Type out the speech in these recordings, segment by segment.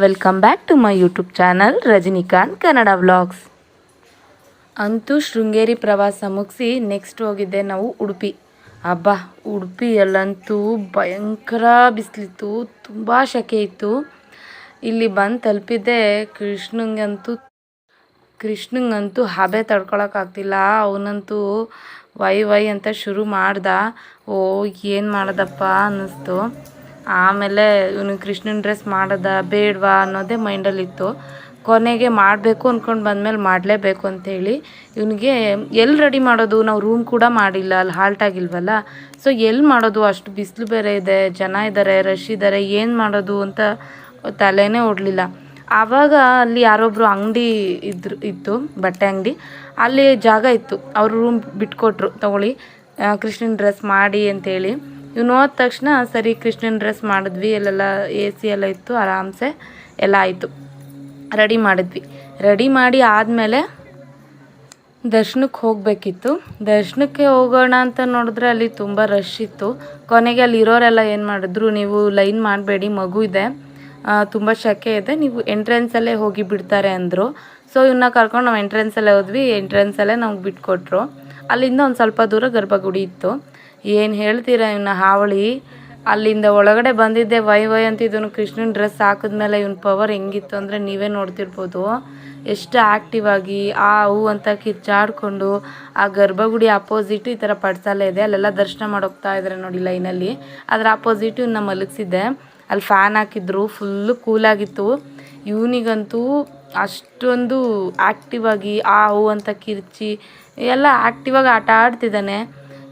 Welcome back to my YouTube channel Rajinikanth Kannada vlogs ಅಂತೂ ಶೃಂಗೇರಿ ಪ್ರವಾಸ ಮುಗಿಸಿ ನೆಕ್ಸ್ಟ್ ಹೋಗಿದ್ದೆ ನಾವು ಉಡುಪಿ. ಹಬ್ಬ ಉಡುಪಿಯಲ್ಲಂತೂ ಭಯಂಕರ ಬಿಸಿಲಿತ್ತು, ತುಂಬ ಶೆಕೆ ಇತ್ತು. ಇಲ್ಲಿ ಬಂದು ತಲುಪಿದ್ದೆ ಕೃಷ್ಣಂಗಂತೂ ಕೃಷ್ಣಂಗಂತೂ ಹಬೆ ತಡ್ಕೊಳಕ್ಕಾಗ್ತಿಲ್ಲ ಅವನಂತೂ ವೈ ವೈ ಅಂತ ಶುರು ಮಾಡ್ದ. ಓ, ಏನು ಮಾಡ್ದಪ್ಪ ಅನ್ನಿಸ್ತು. ಆಮೇಲೆ ಇವನು ಕೃಷ್ಣನ ಡ್ರೆಸ್ ಮಾಡೋದ ಬೇಡವಾ ಅನ್ನೋದೇ ಮೈಂಡಲ್ಲಿತ್ತು ಕೊನೆಗೆ ಮಾಡಬೇಕು ಅಂದ್ಕೊಂಡು ಬಂದಮೇಲೆ ಮಾಡಲೇಬೇಕು ಅಂಥೇಳಿ ಇವನಿಗೆ ಎಲ್ಲಿ ರೆಡಿ ಮಾಡೋದು? ನಾವು ರೂಮ್ ಕೂಡ ಮಾಡಿಲ್ಲ, ಅಲ್ಲಿ ಹಾಲ್ಟ್ ಆಗಿಲ್ವಲ್ಲ? ಸೊ ಎಲ್ಲಿ ಮಾಡೋದು? ಅಷ್ಟು ಬಿಸಿಲು ಬೇರೆ ಇದೆ, ಜನ ಇದ್ದಾರೆ ರಶ್ ಇದ್ದಾರೆ ಏನು ಮಾಡೋದು ಅಂತ ತಲೆನೇ ಓಡಲಿಲ್ಲ. ಆವಾಗ ಅಲ್ಲಿ ಯಾರೊಬ್ಬರು ಅಂಗಡಿ ಇದ್ರು, ಇತ್ತು, ಬಟ್ಟೆ ಅಂಗಡಿ. ಅಲ್ಲಿ ಜಾಗ ಇತ್ತು. ಅವರು ರೂಮ್ ಬಿಟ್ಕೊಟ್ರು, ತಗೊಳ್ಳಿ ಕೃಷ್ಣನ ಡ್ರೆಸ್ ಮಾಡಿ ಅಂತೇಳಿ ಇವ್ನು ನೋಡಿದ ತಕ್ಷಣ ಸರಿ ಕೃಷ್ಣನ ಡ್ರೆಸ್ ಮಾಡಿದ್ವಿ, ಅಲ್ಲೆಲ್ಲ ಎ ಸಿ ಎಲ್ಲ ಇತ್ತು, ಆರಾಮ್ಸೆ ಎಲ್ಲ ಆಯಿತು. ರೆಡಿ ಮಾಡಿದ್ವಿ. ರೆಡಿ ಮಾಡಿ ಆದಮೇಲೆ ದರ್ಶನಕ್ಕೆ ಹೋಗಬೇಕಿತ್ತು. ದರ್ಶನಕ್ಕೆ ಹೋಗೋಣ ಅಂತ ನೋಡಿದ್ರೆ ಅಲ್ಲಿ ತುಂಬ ರಶ್ ಇತ್ತು. ಕೊನೆಗೆ ಅಲ್ಲಿ ಇರೋರೆಲ್ಲ ಏನು ಮಾಡಿದ್ರು, ನೀವು ಲೈನ್ ಮಾಡಬೇಡಿ, ಮಗು ಇದೆ. ತುಂಬ ಶೆಕೆ ಇದೆ, ನೀವು ಎಂಟ್ರೆನ್ಸಲ್ಲೇ ಹೋಗಿ ಬಿಡ್ತಾರೆ ಅಂದರು. ಸೊ ಇವನ್ನ ಕರ್ಕೊಂಡು ನಾವು ಎಂಟ್ರೆನ್ಸಲ್ಲೇ ಹೋದ್ವಿ. ಎಂಟ್ರೆನ್ಸಲ್ಲೇ ನಮ್ಗೆ ಬಿಟ್ಕೊಟ್ರು. ಅಲ್ಲಿಂದ ಒಂದು ಸ್ವಲ್ಪ ದೂರ ಗರ್ಭಗುಡಿ ಇತ್ತು. ಏನು ಹೇಳ್ತೀರಾ ಇವನ್ನ ಹಾವಳಿ? ಅಲ್ಲಿಂದ ಒಳಗಡೆ ಬಂದಿದ್ದೆ, ವೈ ವೈ ಅಂತ ಇದನ್ನು ಕೃಷ್ಣನ ಡ್ರೆಸ್ ಹಾಕಿದ್ಮೇಲೆ ಇವನ ಪವರ್ ಹೆಂಗಿತ್ತು ಅಂದರೆ ನೀವೇ ನೋಡ್ತಿರ್ಬೋದು. ಎಷ್ಟು ಆ್ಯಕ್ಟಿವ್ ಆಗಿ ಆ ಹೂ ಅಂತ ಕಿರ್ಚಾಡ್ಕೊಂಡು ಆ ಗರ್ಭಗುಡಿ ಅಪೋಸಿಟ್ ಈ ಥರ ಪಡ್ಸಾಲೆ ಇದೆ. ಅಲ್ಲೆಲ್ಲ ದರ್ಶನ ಮಾಡೋಗ್ತಾ ಇದ್ದಾರೆ ನೋಡಿ ಲೈನಲ್ಲಿ ಅದರ ಅಪೋಸಿಟ್ ಇವನ್ನ ಮಲಗಿಸಿದ್ದೆ. ಅಲ್ಲಿ ಫ್ಯಾನ್ ಹಾಕಿದ್ರು ಫುಲ್ಲು ಕೂಲಾಗಿತ್ತು ಇವನಿಗಂತೂ ಅಷ್ಟೊಂದು ಆ್ಯಕ್ಟಿವ್ ಆಗಿ ಆ ಹೂ ಅಂತ ಕಿರ್ಚಿ, ಎಲ್ಲ ಆ್ಯಕ್ಟಿವಾಗಿ ಆಟ ಆಡ್ತಿದ್ದಾನೆ.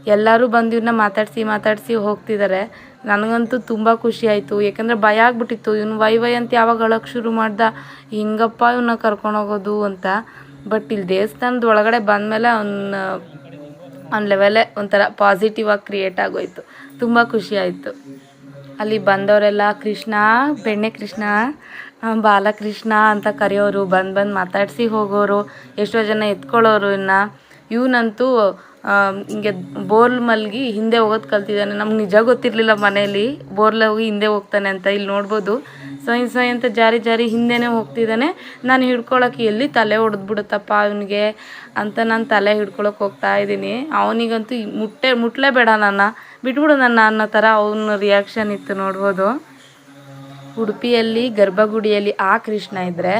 ಎಲ್ಲರೂ ಬಂದು ಇವ್ರನ್ನ ಮಾತಾಡಿಸಿ ಮಾತಾಡಿಸಿ ಹೋಗ್ತಿದ್ದಾರೆ ನನಗಂತೂ ತುಂಬ ಖುಷಿ ಆಯಿತು. ಯಾಕಂದರೆ ಭಯ ಆಗ್ಬಿಟ್ಟಿತ್ತು. ಇವನು ವೈ ವೈ ಅಂತ ಯಾವಾಗ ಅಳಕ್ಕೆ ಶುರು ಮಾಡ್ದ? ಹಿಂಗಪ್ಪ ಇವನ್ನ ಕರ್ಕೊಂಡು ಹೋಗೋದು ಅಂತ. ಬಟ್ ಇಲ್ಲಿ ದೇವಸ್ಥಾನದ ಒಳಗಡೆ ಬಂದಮೇಲೆ ಅವನ, ಅವ್ನ ಲೆವೆಲೇ ಒಂಥರ ಪಾಸಿಟಿವ್ ಆಗಿ ಕ್ರಿಯೇಟ್ ಆಗೋಯ್ತು. ತುಂಬ ಖುಷಿ ಆಯಿತು. ಅಲ್ಲಿ ಬಂದವರೆಲ್ಲ ಕೃಷ್ಣ, ಬೆಣ್ಣೆ ಕೃಷ್ಣ ಬಾಲಕೃಷ್ಣ ಅಂತ ಕರೆಯೋರು. ಬಂದು ಬಂದು ಮಾತಾಡಿಸಿ ಹೋಗೋರು. ಎಷ್ಟೋ ಜನ ಎತ್ಕೊಳ್ಳೋರು ಇನ್ನು. ಇವನಂತೂ ಹಿಂಗೆ ಬೋರ್ಲ್ ಮಲ್ಗಿ ಹಿಂದೆ ಹೋಗೋದು ಕಲ್ತಿದ್ದಾನೆ. ನಮ್ಗೆ ನಿಜ ಗೊತ್ತಿರಲಿಲ್ಲ ಮನೇಲಿ. ಬೋರ್ಲ ಹೋಗಿ ಹಿಂದೆ ಹೋಗ್ತಾನೆ ಅಂತ ಇಲ್ಲಿ ನೋಡ್ಬೋದು. ಸೊಯ್ ಸೊಯ್ ಅಂತ ಜಾರಿ ಜಾರಿ ಹಿಂದೆನೇ ಹೋಗ್ತಿದ್ದಾನೆ. ನಾನು ಹಿಡ್ಕೊಳಕ್ಕೆ ಎಲ್ಲಿ ತಲೆ ಹೊಡೆದ್ಬಿಡುತ್ತಪ್ಪ ಅವನಿಗೆ ಅಂತ ನಾನು ತಲೆ ಹಿಡ್ಕೊಳಕ್ಕೆ ಹೋಗ್ತಾ ಇದ್ದೀನಿ. ಅವನಿಗಂತೂ ಮುಟ್ಟೆ, ಮುಟ್ಲೇಬೇಡ ನನ್ನ. ಬಿಟ್ಬಿಡು ನನ್ನ ಅನ್ನೋ ಥರ ಅವನ ರಿಯಾಕ್ಷನ್ ಇತ್ತು ನೋಡ್ಬೋದು. ಉಡುಪಿಯಲ್ಲಿ, ಗರ್ಭಗುಡಿಯಲ್ಲಿ ಆ ಕೃಷ್ಣ ಇದ್ದರೆ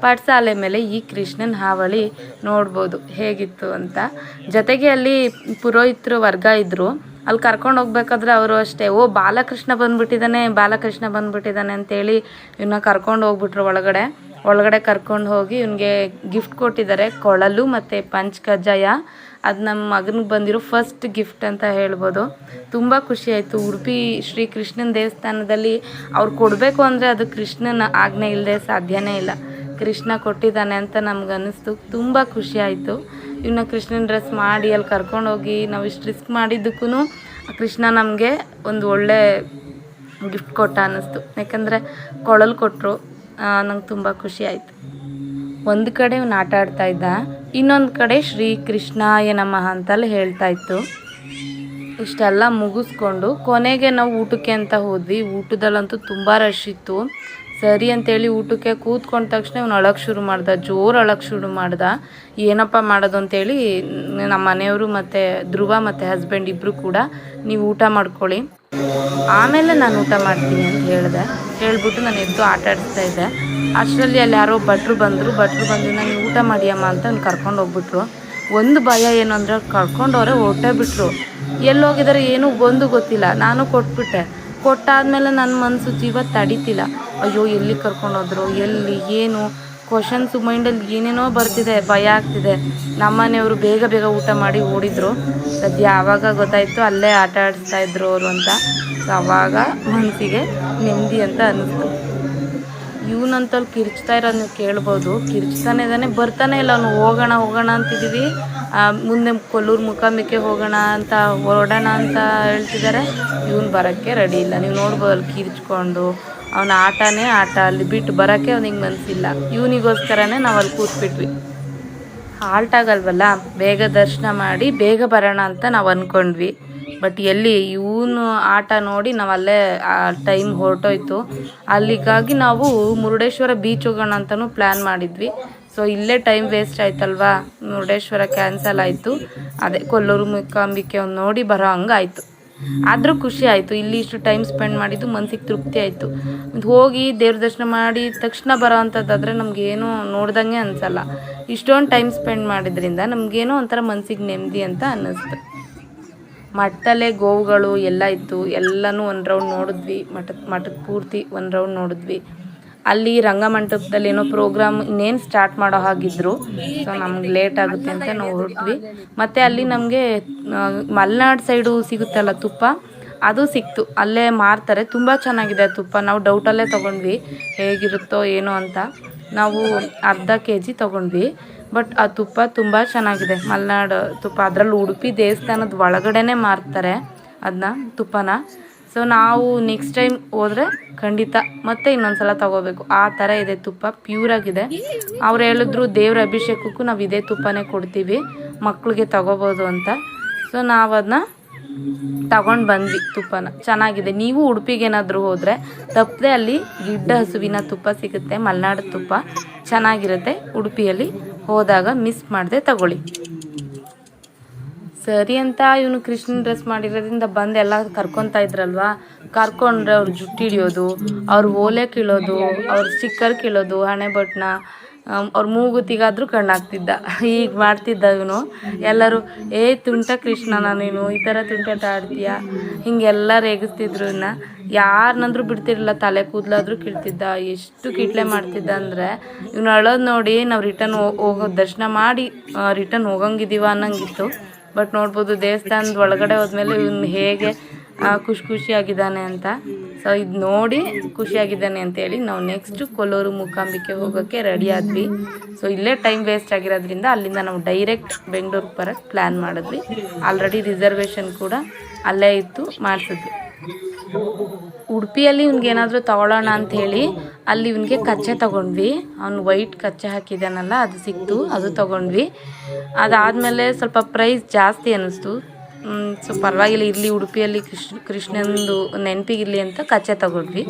ಪಾಠಶಾಲೆ ಮೇಲೆ ಈ ಕೃಷ್ಣನ ಹಾವಳಿ ನೋಡ್ಬೋದು. ಹೇಗಿತ್ತು ಅಂತ. ಜೊತೆಗೆ ಅಲ್ಲಿ ಪುರೋಹಿತರು ವರ್ಗ ಇದ್ದರು ಅಲ್ಲಿ ಕರ್ಕೊಂಡು ಹೋಗ್ಬೇಕಾದ್ರೆ ಅವರು ಅಷ್ಟೇ, ಓ, ಬಾಲಕೃಷ್ಣ ಬಂದ್ಬಿಟ್ಟಿದ್ದಾನೆ ಬಾಲಕೃಷ್ಣ ಬಂದ್ಬಿಟ್ಟಿದ್ದಾನೆ ಅಂತೇಳಿ ಇವನ್ನ ಕರ್ಕೊಂಡು ಹೋಗ್ಬಿಟ್ರು ಒಳಗಡೆ. ಒಳಗಡೆ ಕರ್ಕೊಂಡು ಹೋಗಿ ಇವನಿಗೆ ಗಿಫ್ಟ್ ಕೊಟ್ಟಿದ್ದಾರೆ, ಕೊಳಲು ಮತ್ತು ಪಂಚ್ ಕಜ್ಜಾಯ ಅದು ನಮ್ಮ ಮಗನಿಗೆ ಬಂದಿರೋ ಫಸ್ಟ್ ಗಿಫ್ಟ್ ಅಂತ ಹೇಳ್ಬೋದು. ತುಂಬ ಖುಷಿ ಆಯಿತು. ಉಡುಪಿ ಶ್ರೀ ಕೃಷ್ಣನ ದೇವಸ್ಥಾನದಲ್ಲಿ ಅವ್ರು ಕೊಡಬೇಕು ಅಂದರೆ ಅದು ಕೃಷ್ಣನ ಆಜ್ಞೆ ಇಲ್ಲದೆ ಸಾಧ್ಯವೇ ಇಲ್ಲ. ಕೃಷ್ಣ ಕೊಟ್ಟಿದ್ದಾನೆ ಅಂತ ನಮ್ಗೆ ಅನ್ನಿಸ್ತು ತುಂಬ ಖುಷಿ ಆಯಿತು. ಇವನ್ನ ಕೃಷ್ಣನ ಡ್ರೆಸ್ ಮಾಡಿ ಅಲ್ಲಿ ಕರ್ಕೊಂಡೋಗಿ ನಾವು ಇಷ್ಟು ರಿಸ್ಕ್ ಮಾಡಿದ್ದಕ್ಕೂ ಕೃಷ್ಣ ನಮಗೆ ಒಂದು ಒಳ್ಳೆ ಗಿಫ್ಟ್ ಕೊಟ್ಟ ಅನ್ನಿಸ್ತು. ಯಾಕಂದರೆ ಕೊಳಲು ಕೊಟ್ಟರು ನಂಗೆ ತುಂಬ ಖುಷಿ ಆಯಿತು. ಒಂದು ಕಡೆ ಇವ್ನು ಆಟ ಆಡ್ತಾ ಇದ್ದ, ಇನ್ನೊಂದು ಕಡೆ ಶ್ರೀ ಕೃಷ್ಣ ಏನಮ್ಮ ಅಂತಲ್ಲಿ ಹೇಳ್ತಾ ಇತ್ತು. ಇಷ್ಟೆಲ್ಲ ಮುಗಿಸ್ಕೊಂಡು ಕೊನೆಗೆ ನಾವು ಊಟಕ್ಕೆ ಅಂತ ಹೋದ್ವಿ. ಊಟದಲ್ಲಂತೂ ತುಂಬ ರಶ್ ಇತ್ತು. ಸರಿ ಅಂತೇಳಿ ಊಟಕ್ಕೆ ಕೂತ್ಕೊಂಡ ತಕ್ಷಣ ಇವ್ನು ಅಳಕ್ಕೆ ಶುರು ಮಾಡ್ದ, ಜೋರು ಅಳಕ್ಕೆ ಶುರು ಮಾಡ್ದ. ಏನಪ್ಪ ಮಾಡೋದು ಅಂತೇಳಿ ನಮ್ಮ ಮನೆಯವರು ಮತ್ತು ಧ್ರುವ ಮತ್ತು ಹಸ್ಬೆಂಡ್ ಇಬ್ಬರು ಕೂಡ ನೀವು ಊಟ ಮಾಡ್ಕೊಳ್ಳಿ. ಆಮೇಲೆ ನಾನು ಊಟ ಮಾಡ್ತೀನಿ ಅಂತ ಹೇಳಿದೆ. ಹೇಳ್ಬಿಟ್ಟು ನಾನು ಎದ್ದು ಆಟ ಆಡಿಸ್ತಾ ಇದ್ದೆ. ಅಷ್ಟರಲ್ಲಿ ಅಲ್ಲಿ ಯಾರೋ ಭಟ್ರು ಬಂದರು. ಭಟ್ರು ಬಂದು ನಾನು ಊಟ ಮಾಡಿಯಮ್ಮ ಅಂತ ಅವ್ನು ಕರ್ಕೊಂಡು ಹೋಗ್ಬಿಟ್ರು. ಒಂದು ಭಯ ಏನು ಅಂದರೆ ಕರ್ಕೊಂಡವ್ರೆ ಹೊಟ್ಟೆ ಬಿಟ್ರು. ಎಲ್ಲಿ ಹೋಗಿದ್ದಾರೆ ಏನೂ ಒಂದು ಗೊತ್ತಿಲ್ಲ. ನಾನು ಕೊಟ್ಬಿಟ್ಟೆ. ಕೊಟ್ಟಾದ್ಮೇಲೆ ನನ್ನ ಮನಸ್ಸು ಜೀವ ತಡೀತಿಲ್ಲ. ಅಯ್ಯೋ, ಎಲ್ಲಿ ಕರ್ಕೊಂಡೋದ್ರು, ಎಲ್ಲಿ, ಏನು? ಕ್ವಶನ್ಸು ಮೈಂಡಲ್ಲಿ ಏನೇನೋ ಬರ್ತಿದೆ, ಭಯ ಆಗ್ತಿದೆ. ನಮ್ಮನೆಯವರು ಬೇಗ ಬೇಗ ಊಟ ಮಾಡಿ ಓಡಿದ್ರು. ಅದು ಯಾವಾಗ ಗೊತ್ತಾಯಿತು, ಅಲ್ಲೇ ಆಟ ಆಡಿಸ್ತಾ ಇದ್ರು ಅವರು ಅಂತ. ಸೊ ಆವಾಗ ಮನಸ್ಸಿಗೆ ನೆಮ್ಮದಿ ಅಂತ ಅನ್ನಿಸ್ತು. ಇವನಂತಲ್ಲಿ ಕಿರ್ಚ್ತಾ ನೀವು ಕೇಳ್ಬೋದು. ಕಿರ್ಚ್ತಾನೆ ಇದ್ದಾನೆ, ಬರ್ತಾನೆ ಇಲ್ಲ ಅವನು, ಹೋಗೋಣ ಹೋಗೋಣ ಅಂತಿದ್ದೀವಿ ಮುಂದೆ ಕೊಲ್ಲೂರು ಮುಖಾಂಬಿಕೆ ಹೋಗೋಣ ಅಂತ, ಹೊರಡೋಣ ಅಂತ ಹೇಳ್ತಿದ್ದಾರೆ. ಇವನು ಬರೋಕ್ಕೆ ರೆಡಿ ಇಲ್ಲ. ನೀವು ನೋಡ್ಬೋದು ಅಲ್ಲಿ ಕಿರ್ಚ್ಕೊಂಡು ಅವನ ಆಟನೇ ಆಟ ಅಲ್ಲಿ ಬಿಟ್ಟು ಬರೋಕ್ಕೆ ಅವನಿಗೆ ಮನಸ್ಸಿಲ್ಲ ಇವನಿಗೋಸ್ಕರನೇ ನಾವು ಅಲ್ಲಿ ಕೂತ್ಬಿಟ್ವಿ. ಹಾಲ್ಟ್ ಆಗಲ್ವಲ್ಲ? ಬೇಗ ದರ್ಶನ ಮಾಡಿ ಬೇಗ ಬರೋಣ ಅಂತ ನಾವು ಅಂದ್ಕೊಂಡ್ವಿ ಬಟ್ ಎಲ್ಲಿ ಇವನು ಆಟ ನೋಡಿ ನಾವು ಅಲ್ಲೇ ಟೈಮ್ ಹೊರಟೋಯ್ತು. ಅಲ್ಲಿಗಾಗಿ ನಾವು ಮುರುಡೇಶ್ವರ ಬೀಚ್ ಹೋಗೋಣ ಅಂತಲೂ ಪ್ಲ್ಯಾನ್ ಮಾಡಿದ್ವಿ. ಸೊ ಇಲ್ಲೇ ಟೈಮ್ ವೇಸ್ಟ್ ಆಯ್ತಲ್ವಾ? ಮುರುಡೇಶ್ವರ ಕ್ಯಾನ್ಸಲ್ ಆಯಿತು. ಅದೇ ಕೊಲ್ಲೂರು, ಮೂಕಾಂಬಿಕೆ ಒಂದು ನೋಡಿ ಬರೋ ಹಂಗಾಯ್ತು. ಆದರೂ ಖುಷಿ ಆಯಿತು. ಇಲ್ಲಿ ಇಷ್ಟು ಟೈಮ್ ಸ್ಪೆಂಡ್ ಮಾಡಿದ್ದು ಮನಸ್ಸಿಗೆ ತೃಪ್ತಿ ಆಯಿತು. ಹೋಗಿ ದೇವ್ರ ದರ್ಶನ ಮಾಡಿ ತಕ್ಷಣ ಬರೋ ಅಂಥದ್ದಾದರೆ ನಮಗೇನು ನೋಡ್ದಂಗೆ ಅನಿಸಲ್ಲ. ಇಷ್ಟೊಂದು ಟೈಮ್ ಸ್ಪೆಂಡ್ ಮಾಡಿದ್ರಿಂದ ನಮಗೇನೋ ಒಂಥರ ಮನಸ್ಸಿಗೆ ನೆಮ್ಮದಿ ಅಂತ ಅನ್ನಿಸ್ತು. ಮಠದಲ್ಲೇ ಗೋವುಗಳು ಎಲ್ಲ ಇತ್ತು. ಎಲ್ಲನೂ ಒಂದು ರೌಂಡ್ ನೋಡಿದ್ವಿ. ಮಠದ ಮಠದ ಪೂರ್ತಿ ಒಂದು ರೌಂಡ್ ನೋಡಿದ್ವಿ. ಅಲ್ಲಿ ರಂಗಮಂಟಪದಲ್ಲಿ ಏನೋ ಪ್ರೋಗ್ರಾಮ್ ಇನ್ನೇನು ಸ್ಟಾರ್ಟ್ ಮಾಡೋ ಹಾಗಿದ್ರು. ಸೊ ನಮ್ಗೆ ಲೇಟ್ ಆಗುತ್ತೆ ಅಂತ ನಾವು ಹೊರಟ್ವಿ. ಮತ್ತು ಅಲ್ಲಿ ನಮಗೆ ಮಲೆನಾಡು ಸೈಡು ಸಿಗುತ್ತಲ್ಲ ತುಪ್ಪ, ಅದು ಸಿಕ್ತು. ಅಲ್ಲೇ ಮಾರ್ತಾರೆ. ತುಂಬ ಚೆನ್ನಾಗಿದೆ ತುಪ್ಪ. ನಾವು ಡೌಟಲ್ಲೇ ತೊಗೊಂಡ್ವಿ. ಹೇಗಿರುತ್ತೋ ಏನೋ ಅಂತ. ನಾವು ಅರ್ಧ ಕೆ ಜಿ ತೊಗೊಂಡ್ವಿ. ಬಟ್ ಆ ತುಪ್ಪ ತುಂಬ ಚೆನ್ನಾಗಿದೆ. ಮಲೆನಾಡು ತುಪ್ಪ ಅದರಲ್ಲಿ ಉಡುಪಿ ದೇವಸ್ಥಾನದ ಒಳಗಡೆನೇ ಮಾರ್ತಾರೆ ಅದನ್ನ ತುಪ್ಪನ. ಸೊ ನಾವು ನೆಕ್ಸ್ಟ್ ಟೈಮ್ ಹೋದರೆ ಖಂಡಿತ ಮತ್ತೆ ಇನ್ನೊಂದು ಸಲ ತಗೋಬೇಕು. ಆ ಥರ ಇದೆ ತುಪ್ಪ ಪ್ಯೂರ್ ಆಗಿದೆ. ಅವ್ರು ಹೇಳಿದ್ರು ದೇವ್ರ ಅಭಿಷೇಕಕ್ಕೂ ನಾವು ಇದೇ ತುಪ್ಪನೇ ಕೊಡ್ತೀವಿ. ಮಕ್ಳಿಗೆ ತಗೋಬೋದು ಅಂತ. ಸೊ ನಾವು ಅದನ್ನ ತಗೊಂಡು ಬಂದ್ವಿ ತುಪ್ಪನ. ಚೆನ್ನಾಗಿದೆ. ನೀವು ಉಡುಪಿಗೆ ಏನಾದರೂ ಹೋದರೆ ತಪ್ಪದೆ ಅಲ್ಲಿ ಗಿಡ್ಡ ಹಸುವಿನ ತುಪ್ಪ ಸಿಗುತ್ತೆ, ಮಲೆನಾಡು ತುಪ್ಪ. ಚೆನ್ನಾಗಿರುತ್ತೆ. ಉಡುಪಿಯಲ್ಲಿ ಹೋದಾಗ ಮಿಸ್ ಮಾಡದೆ ತಗೊಳ್ಳಿ. ಸರಿ ಅಂತ ಇವನು ಕೃಷ್ಣ ಡ್ರೆಸ್ ಮಾಡಿರೋದ್ರಿಂದ ಬಂದು ಎಲ್ಲ ಕರ್ಕೊತಾ ಇದ್ರಲ್ವಾ? ಕರ್ಕೊಂಡ್ರೆ ಅವ್ರು ಜುಟ್ಟು ಹಿಡಿಯೋದು, ಅವ್ರ ಓಲೆ ಕೀಳೋದು, ಅವ್ರ ಸ್ಟಿಕ್ಕರ್ ಕೀಳೋದು, ಹಣೆ ಬಟ್ನ ಅವ್ರ ಮೂಗುತಿಗಾದ್ರೂ ಕಣ್ಣಾಗ್ತಿದ್ದ ಈಗ ಮಾಡ್ತಿದ್ದ ಇವನು. ಎಲ್ಲರೂ, ಏ, ತುಂಟ ಕೃಷ್ಣನ ನೀನು ಈ ಥರ ತುಂಟಾಟ ಆಡ್ತೀಯ? ಹಿಂಗೆಲ್ಲ ರೇಗಿಸ್ತಿದ್ರು ಇನ್ನ ಯಾರನ್ನಂದ್ರೂ ಬಿಡ್ತಿರ್ಲಿಲ್ಲ, ತಲೆ ಕೂದಲಾದ್ರೂ ಕೀಳ್ತಿದ್ದ. ಎಷ್ಟು ಕಿಟ್ಲೆ ಮಾಡ್ತಿದ್ದ ಅಂದರೆ, ಇವನು ಅಳೋದು ನೋಡಿ ನಾವು ರಿಟರ್ನ್ ಹೋಗೋ ದರ್ಶನ ಮಾಡಿ ರಿಟರ್ನ್ ಹೋಗಂಗಿದ್ದೀವ ಅನ್ನಂಗಿತ್ತು. ಬಟ್ ನೋಡ್ಬೋದು ದೇವಸ್ಥಾನದ ಒಳಗಡೆ ಹೋದ್ಮೇಲೆ ಇವ್ನು ಹೇಗೆ ಖುಷಿ ಖುಷಿಯಾಗಿದ್ದಾನೆ ಅಂತ. ಸೊ ಇದು ನೋಡಿ ಖುಷಿಯಾಗಿದ್ದಾನೆ ಅಂತೇಳಿ ನಾವು ನೆಕ್ಸ್ಟ್ ಕೊಲ್ಲೂರು ಮೂಕಾಂಬಿಕೆ ಹೋಗೋಕ್ಕೆ ರೆಡಿ ಆದ್ವಿ. ಸೊ ಇಲ್ಲೇ ಟೈಮ್ ವೇಸ್ಟ್ ಆಗಿರೋದ್ರಿಂದ ಅಲ್ಲಿಂದ ನಾವು ಡೈರೆಕ್ಟ್ ಬೆಂಗಳೂರಿಗೆ ಬರೋಕ್ಕೆ ಪ್ಲ್ಯಾನ್ ಮಾಡಿದ್ವಿ. ಆಲ್ರೆಡಿ ರಿಸರ್ವೇಷನ್ ಕೂಡ ಅಲ್ಲೇ ಇತ್ತು, ಮಾಡಿಸಿದ್ವಿ. ಉಡುಪಿಯಲ್ಲಿ ಇವ್ನಿಗೆ ಏನಾದರೂ ತಗೊಳ್ಳೋಣ ಅಂತ ಹೇಳಿ, ಅಲ್ಲಿ ಇವನಿಗೆ ಕಚ್ಚೆ ತಗೊಂಡ್ವಿ. ಅವ್ನು ವೈಟ್ ಕಚ್ಚೆ ಹಾಕಿದ್ದಾನಲ್ಲ ಅದು ಸಿಕ್ತು, ಅದು ತಗೊಂಡ್ವಿ. ಅದಾದಮೇಲೆ ಸ್ವಲ್ಪ ಪ್ರೈಸ್ ಜಾಸ್ತಿ ಅನ್ನಿಸ್ತು. ಸೊ ಪರವಾಗಿಲ್ಲ, ಇರಲಿ, ಉಡುಪಿಯಲ್ಲಿ ಕೃಷ್ಣ, ಕೃಷ್ಣಂದು ನೆನಪಿಗಿರಲಿ ಅಂತ ಕಚ್ಚೆ ತಗೊಂಡ್ವಿ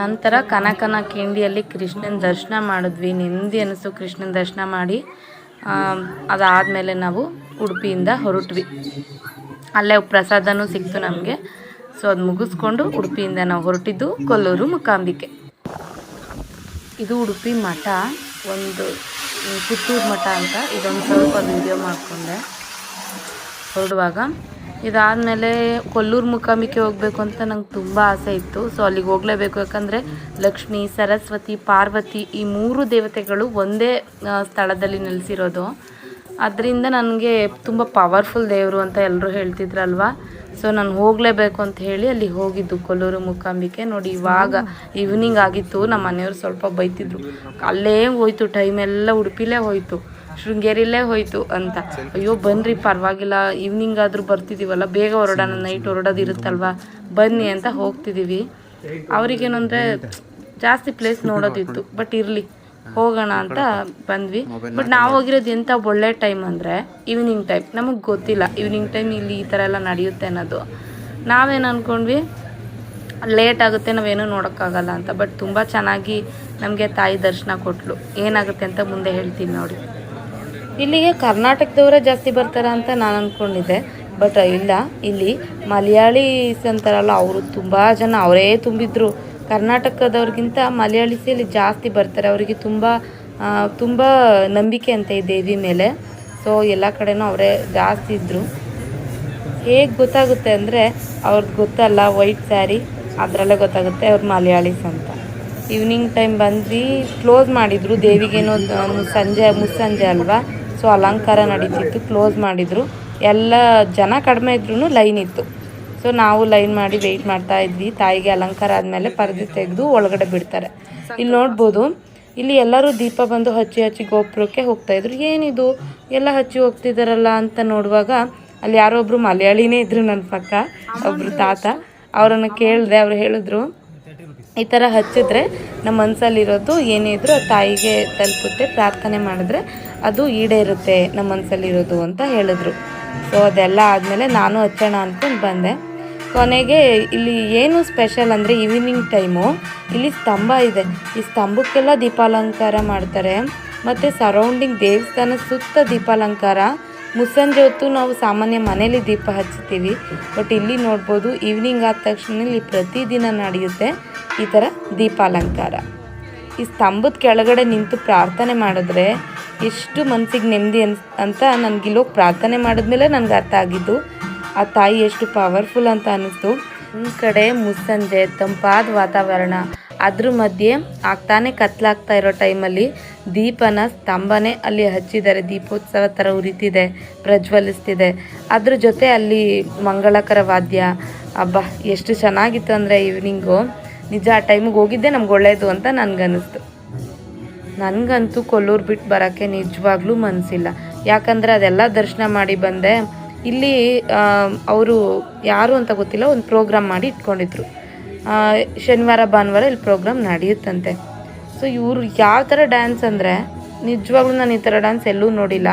ನಂತರ ಕನಕನ ಕಿಂಡಿಯಲ್ಲಿ ಕೃಷ್ಣನ ದರ್ಶನ ಮಾಡಿದ್ವಿ. ನೆಮ್ಮದಿ ಅನ್ನಿಸ್ತು ಕೃಷ್ಣನ ದರ್ಶನ ಮಾಡಿ. ಅದಾದಮೇಲೆ ನಾವು ಉಡುಪಿಯಿಂದ ಹೊರಟ್ವಿ. ಅಲ್ಲೇ ಪ್ರಸಾದನೂ ಸಿಕ್ತು ನಮಗೆ. ಸೊ ಅದು ಮುಗಿಸ್ಕೊಂಡು ಉಡುಪಿಯಿಂದ ನಾವು ಹೊರಟಿದ್ದು ಕೊಲ್ಲೂರು ಮುಕಾಂಬಿಕೆ. ಇದು ಉಡುಪಿ ಮಠ. ಒಂದು ಪುತ್ತೂರು ಮಠ ಅಂತ ಇದೊಂದು ಸ್ವಲ್ಪ ವಿಡಿಯೋ ಮಾಡಿಕೊಂಡೆ. ಹೊರಡುವಾಗ. ಇದಾದಮೇಲೆ ಕೊಲ್ಲೂರು ಮುಕಾಂಬಿಕೆ ಹೋಗಬೇಕು ಅಂತ ನಂಗೆ ತುಂಬ ಆಸೆ ಇತ್ತು. ಸೊ ಅಲ್ಲಿಗೆ ಹೋಗಲೇಬೇಕು. ಯಾಕಂದರೆ ಲಕ್ಷ್ಮಿ, ಸರಸ್ವತಿ, ಪಾರ್ವತಿ ಈ ಮೂರು ದೇವತೆಗಳು ಒಂದೇ ಸ್ಥಳದಲ್ಲಿ ನೆಲೆಸಿರೋದು. ಅದರಿಂದ ನನಗೆ ತುಂಬ ಪವರ್ಫುಲ್ ದೇವರು ಅಂತ ಎಲ್ಲರೂ ಹೇಳ್ತಿದ್ರಲ್ವ? ಸೊ ನಾನು ಹೋಗಲೇಬೇಕು ಅಂತ ಹೇಳಿ ಅಲ್ಲಿ ಹೋಗಿದ್ದು ಕೊಲ್ಲೂರು ಮೂಕಾಂಬಿಕೆ. ನೋಡಿ, ಇವಾಗ ಈವ್ನಿಂಗ್ ಆಗಿತ್ತು ನಮ್ಮ ಮನೆಯವರು ಸ್ವಲ್ಪ ಬೈತಿದ್ರು. ಅಲ್ಲೇ ಹೋಯ್ತು ಟೈಮ್ ಎಲ್ಲ ಉಡುಪಿಲೇ ಹೋಯ್ತು, ಶೃಂಗೇರಿಲೇ ಹೋಯ್ತು ಅಂತ. ಅಯ್ಯೋ ಬನ್ನಿರಿ ಪರವಾಗಿಲ್ಲ ಈವ್ನಿಂಗ್ ಆದರೂ ಬರ್ತಿದ್ದೀವಲ್ಲ ಬೇಗ ಹೊರಡೋಣ ನೈಟ್ ಹೊರಡೋದು ಇರುತ್ತಲ್ವ ಬನ್ನಿ ಅಂತ ಹೋಗ್ತಿದ್ದೀವಿ ಅವ್ರಿಗೇನಂದರೆ ಜಾಸ್ತಿ ಪ್ಲೇಸ್ ನೋಡೋದಿತ್ತು ಬಟ್ ಇರಲಿ. ಹೋಗೋಣ ಅಂತ ಬಂದ್ವಿ. ಬಟ್ ನಾವು ಹೋಗಿರೋದು ಎಂಥ ಒಳ್ಳೆ ಟೈಮ್ ಅಂದರೆ ಈವ್ನಿಂಗ್ ಟೈಮ್ ನಮಗೆ ಗೊತ್ತಿಲ್ಲ. ಈವ್ನಿಂಗ್ ಟೈಮ್ ಇಲ್ಲಿ ಈ ತರ ಎಲ್ಲ ನಡೆಯುತ್ತೆ ಅನ್ನೋದು. ನಾವೇನು ಅಂದ್ಕೊಂಡ್ವಿ ಲೇಟ್ ಆಗುತ್ತೆ ನಾವೇನೂ ನೋಡೋಕ್ಕಾಗಲ್ಲ ಅಂತ. ಬಟ್ ತುಂಬ ಚೆನ್ನಾಗಿ ನಮಗೆ ತಾಯಿ ದರ್ಶನ ಕೊಟ್ಲು. ಏನಾಗುತ್ತೆ ಅಂತ ಮುಂದೆ ಹೇಳ್ತೀನಿ ನೋಡಿ. ಇಲ್ಲಿಗೆ ಕರ್ನಾಟಕದವರೇ ಜಾಸ್ತಿ ಬರ್ತಾರ ಅಂತ ನಾನು ಅಂದ್ಕೊಂಡಿದ್ದೆ ಬಟ್ ಇಲ್ಲ ಇಲ್ಲಿ ಮಲಯಾಳೀಸ್ ಅಂತಾರಲ್ಲ ಅವರು ತುಂಬ ಜನ ಅವರೇ ತುಂಬಿದ್ರು. ಕರ್ನಾಟಕದವ್ರಿಗಿಂತ ಮಲಯಾಳಿಸಿಯಲ್ಲಿ ಜಾಸ್ತಿ ಬರ್ತಾರೆ. ಅವರಿಗೆ ತುಂಬ ತುಂಬ ನಂಬಿಕೆ ಅಂತ ಈ ದೇವಿ ಮೇಲೆ. ಸೊ ಎಲ್ಲ ಕಡೆನೂ ಅವರೇ ಜಾಸ್ತಿ ಇದ್ದರು ಹೇಗೆ ಗೊತ್ತಾಗುತ್ತೆ ಅಂದರೆ ಅವ್ರದ್ದು ಗೊತ್ತಲ್ಲ ವೈಟ್ ಸ್ಯಾರಿ ಅದರಲ್ಲೇ ಗೊತ್ತಾಗುತ್ತೆ ಅವ್ರು ಮಲಯಾಳೀಸ್ ಅಂತ. ಈವ್ನಿಂಗ್ ಟೈಮ್ ಬಂದ್ವಿ ಕ್ಲೋಸ್ ಮಾಡಿದರು. ದೇವಿಗೇನೋ ಸಂಜೆ, ಮುಸ್ಸಂಜೆ ಅಲ್ವಾ? ಸೊ ಅಲಂಕಾರ ನಡೀತಿತ್ತು ಕ್ಲೋಸ್ ಮಾಡಿದರು. ಎಲ್ಲ ಜನ ಕಡಿಮೆ ಇದ್ರೂ ಲೈನ್ ಇತ್ತು. ಸೊ ನಾವು ಲೈನ್ ಮಾಡಿ ವೆಯ್ಟ್ ಮಾಡ್ತಾ ಇದ್ವಿ. ತಾಯಿಗೆ ಅಲಂಕಾರ ಆದಮೇಲೆ ಪರದೆ ತೆಗೆದು ಒಳಗಡೆ ಬಿಡ್ತಾರೆ. ಇಲ್ಲಿ ನೋಡ್ಬೋದು, ಇಲ್ಲಿ ಎಲ್ಲರೂ ದೀಪ ಬಂದು ಹಚ್ಚಿ ಹಚ್ಚಿ ಗೋಪುರಕ್ಕೆ ಹೋಗ್ತಾ ಇದ್ರು. ಏನಿದು? ಎಲ್ಲ ಹಚ್ಚಿ ಹೋಗ್ತಿದ್ದಾರಲ್ಲ ಅಂತ ನೋಡುವಾಗ ಅಲ್ಲಿ ಯಾರೋ ಒಬ್ರು ಮಲಯಾಳಿನೇ ಇದ್ರು ನನ್ನ ಪಕ್ಕ. ಒಬ್ರು ತಾತ. ಅವರನ್ನು ಕೇಳಿದೆ, ಅವ್ರು ಹೇಳಿದ್ರು, ಈ ಥರ ಹಚ್ಚಿದ್ರೆ ನಮ್ಮ ಮನಸ್ಸಲ್ಲಿರೋದು ಏನೇ ಇದ್ರೂ ತಾಯಿಗೆ ತಲುಪುತ್ತೆ, ಪ್ರಾರ್ಥನೆ ಮಾಡಿದ್ರೆ ಅದು ಈಡೇರುತ್ತೆ ನಮ್ಮ ಮನಸ್ಸಲ್ಲಿರೋದು ಅಂತ ಹೇಳಿದ್ರು. ಸೊ ಅದೆಲ್ಲ ಆದಮೇಲೆ ನಾನು ಹಚ್ಚೋಣ ಅಂದ್ಕೊಂಡು ಬಂದೆ. ಕೊನೆಗೆ ಇಲ್ಲಿ ಏನು ಸ್ಪೆಷಲ್ ಅಂದರೆ ಈವ್ನಿಂಗ್ ಟೈಮು ಇಲ್ಲಿ ಸ್ತಂಭ ಇದೆ. ಈ ಸ್ತಂಭಕ್ಕೆಲ್ಲ ದೀಪಾಲಂಕಾರ ಮಾಡ್ತಾರೆ. ಮತ್ತು ಸರೌಂಡಿಂಗ್ ದೇವಸ್ಥಾನ ಸುತ್ತ ದೀಪಾಲಂಕಾರ. ಮುಸ್ಸಂಜೆ ಹೊತ್ತು ನಾವು ಸಾಮಾನ್ಯ ಮನೇಲಿ ದೀಪ ಹಚ್ತೀವಿ ಬಟ್ ಇಲ್ಲಿ ನೋಡ್ಬೋದು ಈವ್ನಿಂಗ್ ಆದ ತಕ್ಷಣ ಇಲ್ಲಿ ಪ್ರತಿದಿನ ನಡೆಯುತ್ತೆ ಈ ಥರ ದೀಪಾಲಂಕಾರ. ಈ ಸ್ತಂಭದ ಕೆಳಗಡೆ ನಿಂತು ಪ್ರಾರ್ಥನೆ ಮಾಡಿದ್ರೆ ಎಷ್ಟು ಮನಸ್ಸಿಗೆ ನೆಮ್ಮದಿ ಅಂತ ಅಂತ ನನಗಿಲ್ಲೋಗಿ ಪ್ರಾರ್ಥನೆ ಮಾಡಿದ್ಮೇಲೆ ನನಗೆ ಅರ್ಥ ಆಗಿದ್ದು, ಆ ತಾಯಿ ಎಷ್ಟು ಪವರ್ಫುಲ್ ಅಂತ ಅನ್ನಿಸ್ತು. ಒಂದು ಕಡೆ ಮುಸ್ಸಂಜೆ, ತಂಪಾದ ವಾತಾವರಣ, ಅದ್ರ ಮಧ್ಯೆ ಆಗ್ತಾನೆ ಕತ್ಲಾಗ್ತಾ ಇರೋ ಟೈಮಲ್ಲಿ ದೀಪನ ಸ್ತಂಭನೇ ಅಲ್ಲಿ ಹಚ್ಚಿದ್ದಾರೆ. ದೀಪೋತ್ಸವ ಥರ ಉರಿತಿದೆ, ಪ್ರಜ್ವಲಿಸ್ತಿದೆ. ಅದ್ರ ಜೊತೆ ಅಲ್ಲಿ ಮಂಗಳಕರ ವಾದ್ಯ, ಅಬ್ಬಾ, ಎಷ್ಟು ಚೆನ್ನಾಗಿತ್ತು ಅಂದರೆ ಈವ್ನಿಂಗು ನಿಜ ಆ ಟೈಮಿಗೆ ಹೋಗಿದ್ದೆ ನಮ್ಗೆ ಒಳ್ಳೆಯದು ಅಂತ ನನಗನ್ನಿಸ್ತು. ನನಗಂತೂ ಕೊಲ್ಲೂರು ಬಿಟ್ಟು ಬರೋಕ್ಕೆ ನಿಜವಾಗ್ಲೂ ಮನಸ್ಸಿಲ್ಲ ಯಾಕಂದರೆ ಅದೆಲ್ಲ ದರ್ಶನ ಮಾಡಿ ಬಂದೆ. ಇಲ್ಲಿ ಅವರು ಯಾರು ಅಂತ ಗೊತ್ತಿಲ್ಲ, ಒಂದು ಪ್ರೋಗ್ರಾಮ್ ಮಾಡಿ ಇಟ್ಕೊಂಡಿದ್ರು. ಶನಿವಾರ, ಭಾನುವಾರ ಇಲ್ಲಿ ಪ್ರೋಗ್ರಾಮ್ ನಡೆಯುತ್ತಂತೆ. ಸೊ ಇವರು ಯಾವ ಥರ ಡ್ಯಾನ್ಸ್ ಅಂದರೆ, ನಿಜವಾಗ್ಲೂ ನಾನು ಈ ಥರ ಡ್ಯಾನ್ಸ್ ಎಲ್ಲೂ ನೋಡಿಲ್ಲ.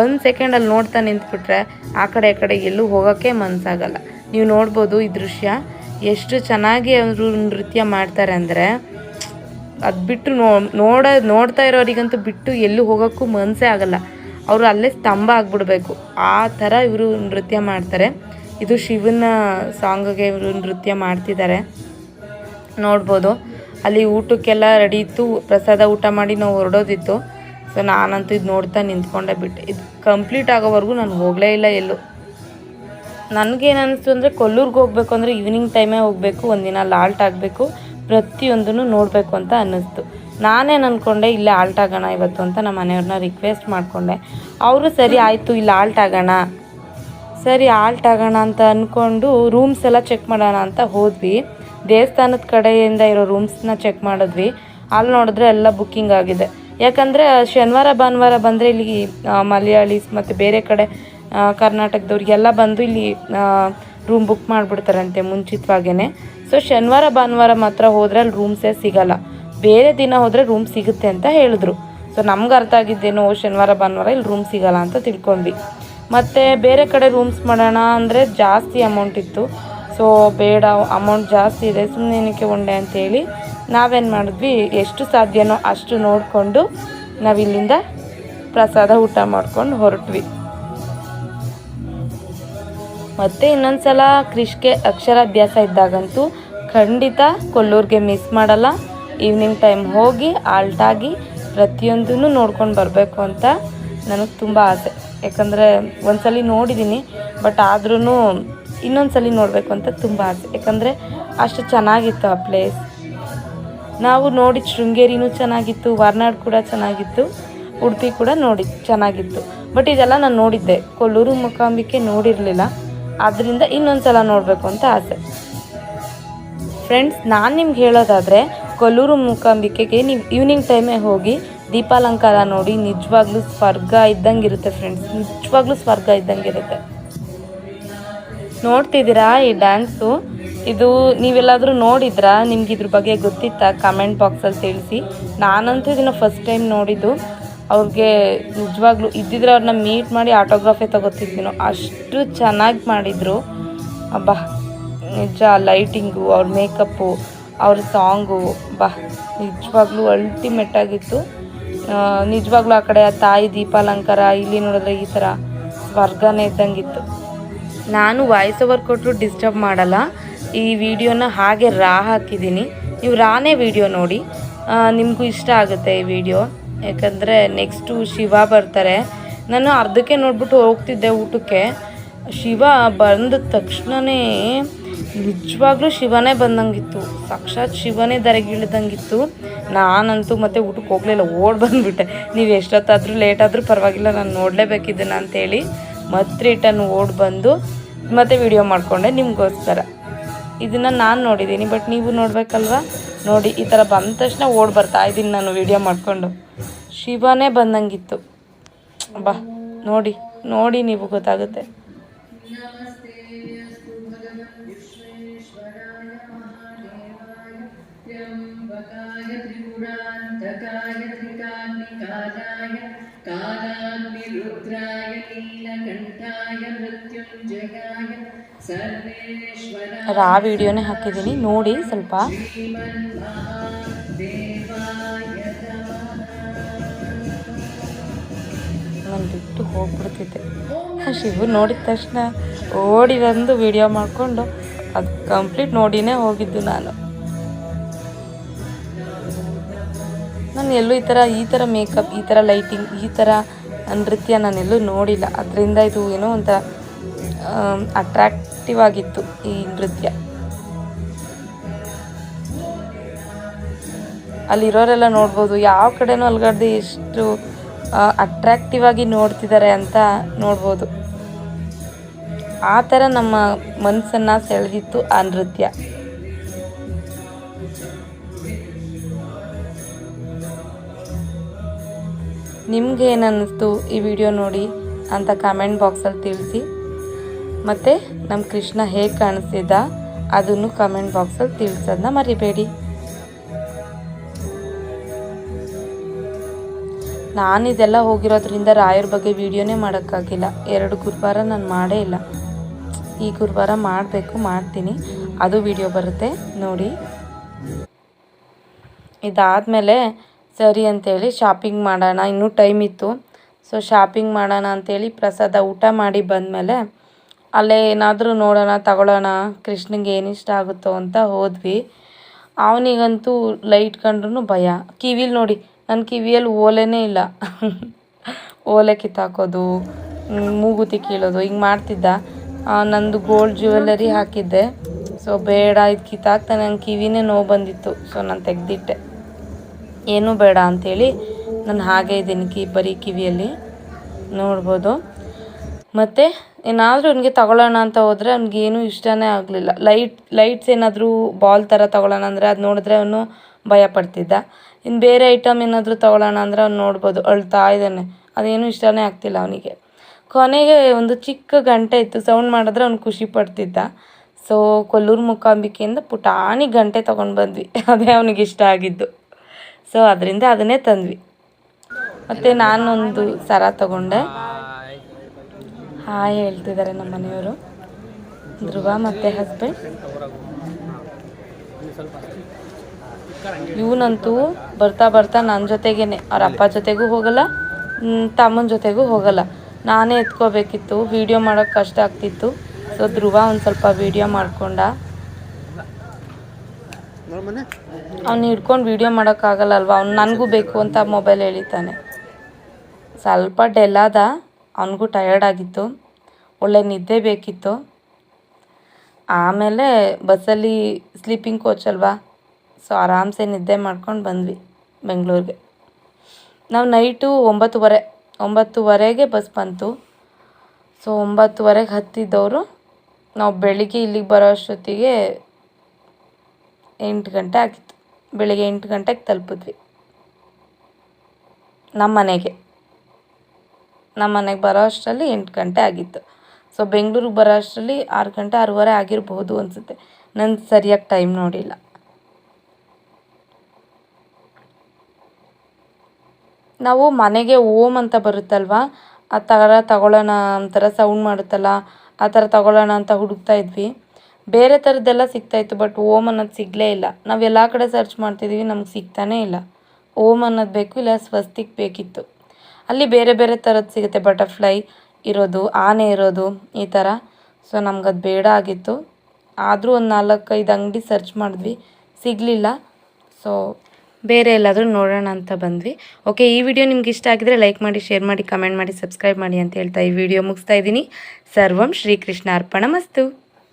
ಒಂದು ಸೆಕೆಂಡಲ್ಲಿ ನೋಡ್ತಾ ನಿಂತ್ಬಿಟ್ರೆ, ಆ ಕಡೆ ಆ ಕಡೆ ಎಲ್ಲೂ ಹೋಗೋಕ್ಕೆ ಮನಸ್ಸಾಗಲ್ಲ ನೀವು ನೋಡ್ಬೋದು ಈ ದೃಶ್ಯ. ಎಷ್ಟು ಚೆನ್ನಾಗಿ ಅವರು ನೃತ್ಯ ಮಾಡ್ತಾರೆ ಅಂದರೆ ಅದು ಬಿಟ್ಟು ನೋ, ನೋಡ, ನೋಡ್ತಾ ಇರೋರಿಗಂತೂ ಬಿಟ್ಟು ಎಲ್ಲೂ ಹೋಗೋಕ್ಕೂ ಮನಸ್ಸೇ ಆಗಲ್ಲ. ಅವರು ಅಲ್ಲೇ ಸ್ತಂಭ ಆಗಿಬಿಡ್ಬೇಕು. ಆ ಥರ ಇವರು ನೃತ್ಯ ಮಾಡ್ತಾರೆ. ಇದು ಶಿವನ ಸಾಂಗ್ಗೆ ಇವರು ನೃತ್ಯ ಮಾಡ್ತಿದ್ದಾರೆ. ನೋಡ್ಬೋದು. ಅಲ್ಲಿ ಊಟಕ್ಕೆಲ್ಲ ರೆಡಿ ಇತ್ತು. ಪ್ರಸಾದ ಊಟ ಮಾಡಿ ನಾವು ಹೊರಡೋದಿತ್ತು. ಸೊ ನಾನಂತೂ ಇದು ನೋಡ್ತಾ ನಿಂತ್ಕೊಂಡೆ ಬಿಟ್ಟೆ. ಇದು ಕಂಪ್ಲೀಟ್ ಆಗೋವರೆಗೂ ನಾನು ಹೋಗಲೇ ಇಲ್ಲ ಎಲ್ಲೂ. ನನಗೇನು ಅನಿಸ್ತು ಅಂದರೆ ಕೊಲ್ಲೂರಿಗೆ ಹೋಗ್ಬೇಕು ಅಂದರೆ ಈವ್ನಿಂಗ್ ಟೈಮೇ ಹೋಗಬೇಕು. ಒಂದಿನ ಲಾಲ್ಟ್ ಆಗಬೇಕು. ಪ್ರತಿಯೊಂದನ್ನು ನೋಡಬೇಕು ಅಂತ ಅನ್ನಿಸ್ತು. ನಾನೇನು ಅಂದ್ಕೊಂಡೆ ಇಲ್ಲೇ ಆಲ್ಟ್ ಆಗೋಣ ಇವತ್ತು ಅಂತ ನಮ್ಮ ಮನೆಯವ್ರನ್ನ ರಿಕ್ವೆಸ್ಟ್ ಮಾಡಿಕೊಂಡೆ. ಅವರು ಸರಿ ಆಯಿತು, ಇಲ್ಲಿ ಆಲ್ಟ್ ಆಗೋಣ. ಸರಿ ಆಲ್ಟ್ ಆಗೋಣ ಅಂತ ಅಂದ್ಕೊಂಡು ರೂಮ್ಸ್ ಎಲ್ಲ ಚೆಕ್ ಮಾಡೋಣ ಅಂತ ಹೋದ್ವಿ. ದೇವಸ್ಥಾನದ ಕಡೆಯಿಂದ ಇರೋ ರೂಮ್ಸ್ನ ಚೆಕ್ ಮಾಡಿದ್ವಿ. ಅಲ್ಲಿ ನೋಡಿದ್ರೆ ಎಲ್ಲ ಬುಕ್ಕಿಂಗ್ ಆಗಿದೆ. ಯಾಕಂದರೆ, ಶನಿವಾರ, ಭಾನುವಾರ ಬಂದರೆ ಇಲ್ಲಿ ಮಲಯಾಳೀಸ್ ಮತ್ತು ಬೇರೆ ಕಡೆ ಕರ್ನಾಟಕದವ್ರಿಗೆಲ್ಲ ಬಂದು ಇಲ್ಲಿ ರೂಮ್ ಬುಕ್ ಮಾಡಿಬಿಡ್ತಾರಂತೆ ಮುಂಚಿತವಾಗೇ ಸೊ ಶನಿವಾರ, ಭಾನುವಾರ ಮಾತ್ರ ಹೋದರೆ ಅಲ್ಲಿ ರೂಮ್ಸೇ ಸಿಗಲ್ಲ. ಬೇರೆ ದಿನ ಹೋದರೆ ರೂಮ್ ಸಿಗುತ್ತೆ ಅಂತ ಹೇಳಿದ್ರು. ಸೊ ನಮ್ಗೆ ಅರ್ಥ ಆಗಿದ್ದೇನೋ ಶನಿವಾರ, ಭಾನುವಾರ ಇಲ್ಲಿ ರೂಮ್ ಸಿಗಲ್ಲ ಅಂತ ತಿಳ್ಕೊಂಡ್ವಿ. ಮತ್ತು ಬೇರೆ ಕಡೆ ರೂಮ್ಸ್ ಮಾಡೋಣ ಅಂದರೆ ಜಾಸ್ತಿ ಅಮೌಂಟ್ ಇತ್ತು. ಸೊ ಬೇಡ ಅಮೌಂಟ್ ಜಾಸ್ತಿ ಇದೆ ಸುಮ್ಮನೆ ಏನಕ್ಕೆ ಒಂಡೆ ಅಂತೇಳಿ ನಾವೇನು ಮಾಡಿದ್ವಿ, ಎಷ್ಟು ಸಾಧ್ಯನೋ ಅಷ್ಟು ನೋಡಿಕೊಂಡು ನಾವಿಲ್ಲಿಂದ ಪ್ರಸಾದ ಊಟ ಮಾಡ್ಕೊಂಡು ಹೊರಟ್ವಿ. ಮತ್ತು ಇನ್ನೊಂದು ಸಲ ಕ್ರಿಷ್ಗೆ ಅಕ್ಷರಾಭ್ಯಾಸ ಇದ್ದಾಗಂತೂ ಖಂಡಿತ ಕೊಲ್ಲೂರಿಗೆ ಮಿಸ್ ಮಾಡಲ್ಲ. ಈವ್ನಿಂಗ್ ಟೈಮ್ ಹೋಗಿ ಆಲ್ಟಾಗಿ ಪ್ರತಿಯೊಂದನ್ನು ನೋಡ್ಕೊಂಡು ಬರಬೇಕು ಅಂತ ನನಗೆ ತುಂಬ ಆಸೆ. ಯಾಕಂದರೆ ಒಂದ್ಸಲಿ ನೋಡಿದ್ದೀನಿ ಬಟ್ ಆದ್ರೂ ಇನ್ನೊಂದ್ಸಲಿ ನೋಡಬೇಕು ಅಂತ ತುಂಬ ಆಸೆ. ಯಾಕಂದರೆ ಅಷ್ಟು ಚೆನ್ನಾಗಿತ್ತು ಆ ಪ್ಲೇಸ್ ನಾವು ನೋಡಿದ ಶೃಂಗೇರಿನೂ ಚೆನ್ನಾಗಿತ್ತು, ವಾರ್ನಾಡ್ ಕೂಡ ಚೆನ್ನಾಗಿತ್ತು, ಉಡುಪಿ ಕೂಡ ನೋಡಿ ಚೆನ್ನಾಗಿತ್ತು. ಬಟ್ ಇದೆಲ್ಲ ನಾನು ನೋಡಿದ್ದೆ. ಕೊಲ್ಲೂರು ಮುಖಾಂಬಿಕೆ ನೋಡಿರಲಿಲ್ಲ. ಆದ್ದರಿಂದ ಇನ್ನೊಂದು ಸಲ ನೋಡಬೇಕು ಅಂತ ಆಸೆ. ಫ್ರೆಂಡ್ಸ್ ನಾನು ನಿಮ್ಗೆ ಹೇಳೋದಾದರೆ, ಕೊಲ್ಲೂರು ಮೂಕಾಂಬಿಕೆಗೆ ನೀವು ಈವ್ನಿಂಗ್ ಟೈಮೇ ಹೋಗಿ ದೀಪಾಲಂಕಾರ ನೋಡಿ, ನಿಜವಾಗ್ಲೂ ಸ್ವರ್ಗ ಇದ್ದಂಗೆ ಇರುತ್ತೆ ಫ್ರೆಂಡ್ಸ್ ನಿಜವಾಗ್ಲೂ ಸ್ವರ್ಗ ಇದ್ದಂಗೆ ಇರುತ್ತೆ ನೋಡ್ತಿದ್ದೀರಾ ಈ ಡ್ಯಾನ್ಸು ಇದು ನೀವೆಲ್ಲಾದರೂ ನೋಡಿದ್ರಾ? ನಿಮ್ಗೆ ಇದ್ರ ಬಗ್ಗೆ ಗೊತ್ತಿತ್ತಾ? ಕಮೆಂಟ್ ಬಾಕ್ಸಲ್ಲಿ ತಿಳಿಸಿ. ನಾನಂತೂ ಇದನ್ನು ಫಸ್ಟ್ ಟೈಮ್ ನೋಡಿದ್ದು. ಅವ್ರಿಗೆ ನಿಜವಾಗ್ಲೂ ಇದ್ದಿದ್ರೆ ಅವ್ರನ್ನ ಮೀಟ್ ಮಾಡಿ ಆಟೋಗ್ರಾಫೇ ತಗೋತಿದ್ವಿ. ಅಷ್ಟು ಚೆನ್ನಾಗಿ ಮಾಡಿದರು. ಅಬ್ಬಾ. ನಿಜ ಲೈಟಿಂಗು ಅವ್ರ ಮೇಕಪ್ಪು ಅವ್ರ ಸಾಂಗು ಬಾ, ನಿಜವಾಗ್ಲೂ ಅಲ್ಟಿಮೇಟ್ ಆಗಿತ್ತು. ನಿಜವಾಗ್ಲೂ ಆ ಕಡೆ ಆ ತಾಯಿ ದೀಪಾಲಂಕಾರ, ಇಲ್ಲಿ ನೋಡಿದ್ರೆ ಈ ಥರ ಸ್ವರ್ಗನೇ ಇದ್ದಂಗಿತ್ತು. ನಾನು ವಾಯ್ಸ್ ಓವರ್ ಕೊಟ್ಟರು ಡಿಸ್ಟರ್ಬ್ ಮಾಡಲ್ಲ. ಈ ವಿಡಿಯೋನ ಹಾಗೆ ರಾ ಹಾಕಿದ್ದೀನಿ. ನೀವು ರಾನೇ ವಿಡಿಯೋ ನೋಡಿ. ನಿಮಗೂ ಇಷ್ಟ ಆಗುತ್ತೆ ಈ ವಿಡಿಯೋ ಯಾಕಂದರೆ ನೆಕ್ಸ್ಟು ಶಿವ ಬರ್ತಾರೆ. ನಾನು ಅರ್ಧಕ್ಕೆ ನೋಡ್ಬಿಟ್ಟು ಹೋಗ್ತಿದ್ದೆ ಊಟಕ್ಕೆ. ಶಿವ ಬಂದ ತಕ್ಷಣವೇ ನಿಜವಾಗ್ಲೂ ಶಿವನೇ ಬಂದಂಗಿತ್ತು. ಸಾಕ್ಷಾತ್ ಶಿವನೇ ದರೆಗಿಳಿದಂಗಿತ್ತು ನಾನಂತೂ ಮತ್ತೆ ಊಟಕ್ಕೆ ಹೋಗಲಿಲ್ಲ, ಓಡ್ ಬಂದುಬಿಟ್ಟೆ. ನೀವು ಎಷ್ಟೊತ್ತಾದರೂ ಲೇಟ್ ಆದರೂ ಪರವಾಗಿಲ್ಲ, ನಾನು ನೋಡಲೇಬೇಕಿದ್ದನ್ನು ಅಂತೇಳಿ ಮತ್ತೆ ರಿಟರ್ನ್ ಓಡ್ ಬಂದು ಮತ್ತೆ ವಿಡಿಯೋ ಮಾಡಿಕೊಂಡೆ ನಿಮಗೋಸ್ಕರ. ಇದನ್ನು ನಾನು ನೋಡಿದ್ದೀನಿ ಬಟ್ ನೀವು ನೋಡಬೇಕಲ್ವಾ? ನೋಡಿ, ಈ ಥರ ಬಂದ ತಕ್ಷಣ ಓಡ್ ಬರ್ತಾ ಇದ್ದೀನಿ ನಾನು ವಿಡಿಯೋ ಮಾಡಿಕೊಂಡು. ಶಿವನೇ ಬಂದಂಗಿತ್ತು. ಬಾ, ನೋಡಿ ನೋಡಿ ನೀವು ಗೊತ್ತಾಗುತ್ತೆ. त्र्यम्बकाय त्रिपुरान्तकाय त्रिकाग्निकालाय कालाग्निरुद्राय नीलकण्ठाय मृत्युञ्जयाय सर्वेश्वराय ರಾ ವಿಡಿಯೋನೇ ಹಾಕಿದ್ದೀನಿ ನೋಡಿ ಸ್ವಲ್ಪ श्रीमन्महादेवाय ನಾನು ಬಿಟ್ಟು ಹೋಗ್ಬಿಡ್ತಿದ್ದೆ ಶಿವು ನೋಡಿದ ತಕ್ಷಣ ಓಡಿ ಬಂದು ವಿಡಿಯೋ ಮಾಡಿಕೊಂಡು ಅದು ಕಂಪ್ಲೀಟ್ ನೋಡಿನೇ ಹೋಗಿದ್ದು ನಾನು ನಾನು ಎಲ್ಲೂ ಈ ಥರ ಈ ಥರ ಮೇಕಪ್, ಈ ಥರ ಲೈಟಿಂಗ್, ಈ ಥರ ನೃತ್ಯ ನಾನೆಲ್ಲೂ ನೋಡಿಲ್ಲ. ಅದರಿಂದ ಇದು ಏನೋ ಒಂಥರ ಅಟ್ರಾಕ್ಟಿವ್ ಆಗಿತ್ತು ಈ ನೃತ್ಯ. ಅಲ್ಲಿರೋರೆಲ್ಲ ನೋಡ್ಬೋದು, ಯಾವ ಕಡೆನೂ ಅಲ್ಗಾಡ್ದು ಎಷ್ಟು ಅಟ್ರಾಕ್ಟಿವ್ ಆಗಿ ನೋಡ್ತಿದ್ದಾರೆ ಅಂತ ನೋಡ್ಬೋದು. ಆ ಥರ ನಮ್ಮ ಮನಸ್ಸನ್ನು ಸೆಳೆದಿತ್ತು ಆ ನೃತ್ಯ. ನಿಮ್ಗೆ ಏನು ಅನ್ನಿಸ್ತು ಈ ವಿಡಿಯೋ ನೋಡಿ ಅಂತ ಕಮೆಂಟ್ ಬಾಕ್ಸಲ್ಲಿ ತಿಳಿಸಿ. ಮತ್ತು ನಮ್ಮ ಕೃಷ್ಣ ಹೇಗೆ ಕಾಣಿಸ್ತಿದ್ದ ಅದನ್ನು ಕಮೆಂಟ್ ಬಾಕ್ಸಲ್ಲಿ ತಿಳಿಸೋದನ್ನ ಮರಿಬೇಡಿ. ನಾನು ಇದೆಲ್ಲ ಹೋಗಿರೋದ್ರಿಂದ ರಾಯರ ಬಗ್ಗೆ ವಿಡಿಯೋನೇ ಮಾಡೋಕ್ಕಾಗಿಲ್ಲ. ಎರಡು ಗುರುವಾರ ನಾನು ಮಾಡೇ ಇಲ್ಲ. ಈ ಗುರುವಾರ ಮಾಡಬೇಕು, ಮಾಡ್ತೀನಿ. ಅದು ವಿಡಿಯೋ ಬರುತ್ತೆ, ನೋಡಿ. ಇದಾದಮೇಲೆ ಸರಿ ಅಂತೇಳಿ ಶಾಪಿಂಗ್ ಮಾಡೋಣ. ಇನ್ನೂ ಟೈಮ್ ಇತ್ತು. ಸೊ ಶಾಪಿಂಗ್ ಮಾಡೋಣ ಅಂತೇಳಿ ಪ್ರಸಾದ ಊಟ ಮಾಡಿ ಬಂದಮೇಲೆ ಅಲ್ಲೇ ಏನಾದರೂ ನೋಡೋಣ, ತಗೊಳ್ಳೋಣ ಏನು ಇಷ್ಟ ಆಗುತ್ತೋ ಅಂತ ಹೋದ್ವಿ. ಅವನಿಗಂತೂ ಲೈಟ್ ಕಂಡ್ರೂ ಭಯ. ಕಿವಿಲಿ ನೋಡಿ ನನ್ನ ಕಿವಿಯಲ್ಲಿ ಓಲೆನೇ ಇಲ್ಲ. ಓಲೆ ಕಿತ್ತಾಕೋದು, ಮೂಗುತಿ ಕೀಳೋದು, ಹಿಂಗೆ ಮಾಡ್ತಿದ್ದ. ನಂದು ಗೋಲ್ಡ್ ಜ್ಯುವೆಲ್ಲರಿ ಹಾಕಿದ್ದೆ. ಸೊ ಬೇಡ, ಇದು ಕಿತ್ತಾಕ್ತಾನೆ ನನ್ನ ಕಿವಿನೇ ನೋವು ಬಂದಿತ್ತು. ಸೊ ನಾನು ತೆಗ್ದಿಟ್ಟೆ. ಏನೂ ಬೇಡ ಅಂಥೇಳಿ ನಾನು ಹಾಗೆ ಇದ್ದೀನಿ ಕಿ ಬರೀ ಕಿವಿಯಲ್ಲಿ. ನೋಡ್ಬೋದು. ಮತ್ತು ಏನಾದರೂ ಅವನಿಗೆ ತಗೊಳ್ಳೋಣ ಅಂತ ಹೋದರೆ ಅವ್ನಿಗೆ ಏನೂ ಇಷ್ಟನೇ ಆಗಲಿಲ್ಲ. ಲೈಟ್, ಲೈಟ್ಸ್ ಏನಾದರೂ ಬಾಲ್ ಥರ ತಗೊಳ್ಳೋಣ ಅಂದರೆ ಅದು ನೋಡಿದ್ರೆ ಅವನು ಭಯ ಪಡ್ತಿದ್ದ. ಇನ್ನು ಬೇರೆ ಐಟಮ್ ಏನಾದರೂ ತಗೊಳ್ಳೋಣ ಅಂದರೆ ಅವ್ನು ನೋಡ್ಬೋದು. ಅಳ್ತಾ ಇದ್ದಾನೆ. ಅದೇನು ಇಷ್ಟನೇ ಆಗ್ತಿಲ್ಲ ಅವನಿಗೆ. ಕೊನೆಗೆ ಒಂದು ಚಿಕ್ಕ ಗಂಟೆ ಇತ್ತು. ಸೌಂಡ್ ಮಾಡಿದ್ರೆ ಅವ್ನು ಖುಷಿ ಪಡ್ತಿದ್ದ. ಸೊ ಕೊಲ್ಲೂರು ಮೂಕಾಂಬಿಕೆಯಿಂದ ಪುಟಾಣಿ ಗಂಟೆ ತೊಗೊಂಡು ಬಂದ್ವಿ. ಅದೇ ಅವನಿಗೆ ಇಷ್ಟ ಆಗಿದ್ದು. ಸೊ ಅದರಿಂದ ಅದನ್ನೇ ತಂದ್ವಿ. ಮತ್ತು ನಾನೊಂದು ಸರ ತಗೊಂಡೆ. ಹಾಯ್ ಹೇಳ್ತಿದ್ದಾರೆ ನಮ್ಮ ಮನೆಯವರು. ಧ್ರುವ ಮತ್ತು ಹಸ್ಬೆಂಡ್ ಇವನಂತೂ ಬರ್ತಾ ಬರ್ತಾ ನನ್ನ ಜೊತೆಗೇನೆ. ಅವ್ರ ಅಪ್ಪ ಜೊತೆಗೂ ಹೋಗಲ್ಲ ತಮ್ಮನ ಜೊತೆಗೂ ಹೋಗಲ್ಲ. ನಾನೇ ಎತ್ಕೋಬೇಕಿತ್ತು. ವೀಡಿಯೋ ಮಾಡೋಕ್ಕೆ ಕಷ್ಟ ಆಗ್ತಿತ್ತು. ಸೊ ಧ್ರುವ ಒಂದು ಸ್ವಲ್ಪ ವೀಡಿಯೋ ಮಾಡ್ಕೊಂಡ. ಅವ್ನು ಹಿಡ್ಕೊಂಡು ವೀಡಿಯೋ ಮಾಡೋಕ್ಕಾಗಲ್ಲ ಅಲ್ವಾ? ಅವ್ನು ನನಗೂ ಬೇಕು ಅಂತ ಮೊಬೈಲ್ ಎಳಿತಾನೆ. ಸ್ವಲ್ಪ ಡೆಲ್ಲಾದ ಅವನಿಗೂ ಟಯರ್ಡ್ ಆಗಿತ್ತು. ಒಳ್ಳೆ ನಿದ್ದೆ ಬೇಕಿತ್ತು. ಆಮೇಲೆ ಬಸ್ಸಲ್ಲಿ ಸ್ಲೀಪಿಂಗ್ ಕೋಚ್ ಅಲ್ವಾ? ಸೊ ಆರಾಮ್ಸೆ ನಿದ್ದೆ ಮಾಡ್ಕೊಂಡು ಬಂದ್ವಿ ಬೆಂಗಳೂರಿಗೆ. ನಾವು ನೈಟು ಒಂಬತ್ತುವರೆ, ಒಂಬತ್ತುವರೆಗೆ ಬಸ್ ಬಂತು. ಸೊ ಒಂಬತ್ತುವರೆಗೆ ಹತ್ತಿದ್ದವರು, ನಾವು ಬೆಳಿಗ್ಗೆ ಇಲ್ಲಿಗೆ ಬರೋ ಅಷ್ಟೊತ್ತಿಗೆ ಎಂಟು ಗಂಟೆ ಆಗಿತ್ತು. ಬೆಳಿಗ್ಗೆ ಎಂಟು ಗಂಟೆಗೆ ತಲುಪಿದ್ವಿ. ನಮ್ಮ ಮನೆಗೆ. ನಮ್ಮ ಮನೆಗೆ ಬರೋ ಅಷ್ಟರಲ್ಲಿ ಎಂಟು ಗಂಟೆ ಆಗಿತ್ತು. ಸೊ ಬೆಂಗಳೂರಿಗೆ ಬರೋ ಅಷ್ಟರಲ್ಲಿ ಆರು ಗಂಟೆ, ಆರೂವರೆ ಆಗಿರಬಹುದು ಅನಿಸುತ್ತೆ. ನಾನು ಸರಿಯಾಗಿ ಟೈಮ್ ನೋಡಿಲ್ಲ. ನಾವು ಮನೆಗೆ ಓಮ್ ಅಂತ ಬರುತ್ತಲ್ವಾ? ಆ ಥರ ತಗೊಳ್ಳೋಣ ಒಂಥರ ಸೌಂಡ್ ಮಾಡುತ್ತಲ್ಲ? ಆ ಥರ ತಗೊಳ್ಳೋಣ ಅಂತ ಹುಡುಕ್ತಾ ಇದ್ವಿ. ಬೇರೆ ಥರದ್ದೆಲ್ಲ ಸಿಗ್ತಾಯಿತ್ತು ಬಟ್ ಓಮ್ ಅನ್ನೋದು ಸಿಗಲೇ ಇಲ್ಲ. ನಾವು ಎಲ್ಲ ಕಡೆ ಸರ್ಚ್ ಮಾಡ್ತಿದ್ದೀವಿ ನಮ್ಗೆ ಸಿಗ್ತಾನೇ ಇಲ್ಲ. ಓಮ್ ಅನ್ನೋದು ಬೇಕು, ಇಲ್ಲ ಸ್ವಸ್ತಿಕ್ ಬೇಕಿತ್ತು. ಅಲ್ಲಿ ಬೇರೆ ಬೇರೆ ಥರದ್ದು ಸಿಗುತ್ತೆ ಬಟರ್ಫ್ಲೈ ಇರೋದು, ಆನೆ ಇರೋದು, ಈ ಥರ ಸೊ ನಮ್ಗೆ ಅದು ಬೇಡ ಆಗಿತ್ತು. ಆದರೂ ಒಂದು ನಾಲ್ಕೈದು ಅಂಗಡಿ ಸರ್ಚ್ ಮಾಡಿದ್ವಿ, ಸಿಗಲಿಲ್ಲ. ಸೊ ಬೇರೆ ಎಲ್ಲಾದರೂ ನೋಡೋಣ ಅಂತ ಬಂದ್ವಿ. ಓಕೆ ಈ ವಿಡಿಯೋ ನಿಮ್ಗೆ ಇಷ್ಟ ಆಗಿದ್ರೆ ಲೈಕ್ ಮಾಡಿ ಶೇರ್ ಮಾಡಿ ಕಮೆಂಟ್ ಮಾಡಿ ಸಬ್ಸ್ಕ್ರೈಬ್ ಮಾಡಿ ಅಂತ ಹೇಳ್ತಾ ಈ ವಿಡಿಯೋ ಮುಗಿಸ್ತಾ ಇದ್ದೀನಿ. ಸರ್ವಂ ಶ್ರೀಕೃಷ್ಣ ಅರ್ಪಣ ಮಸ್ತು!